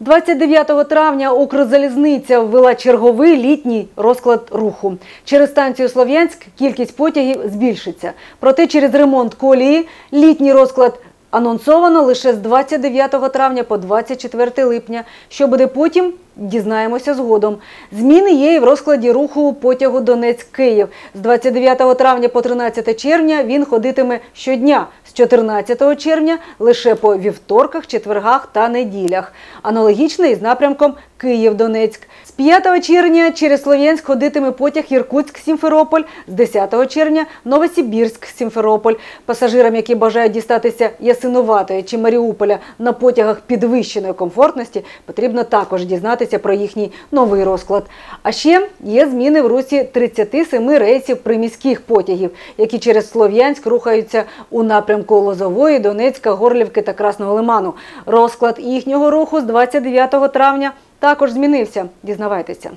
29 травня Укрзалізниця ввела черговий літній розклад руху. Через станцію Слов'янськ кількість потягів збільшиться. Проте через ремонт колії літній розклад анонсовано лише з 29 травня по 24 липня. Що буде потім, дізнаємося згодом. Зміни є і в розкладі руху потягу Донець-Київ. З 29 травня по 13 червня він ходитиме щодня. З 14 червня лише по вівторках, четвергах та неділях. Аналогічно із напрямком Київ-Донецьк. З 5 червня через Слов'янськ ходитиме потяг Іркутськ-Сімферополь, з 10 червня Новосибірськ-Сімферополь. Пасажирам, які бажають дістатися Ясинуватої чи Маріуполя на потягах підвищеної комфортності, потрібно також дізнатися про їхній новий розклад. А ще є зміни в русі 37 рейсів приміських потягів, які через Слов'янськ рухаються у напрямку Лозової, Донецька, Горлівки та Красного Лиману. Розклад їхнього руху з 29 травня також змінився. Дізнавайтеся.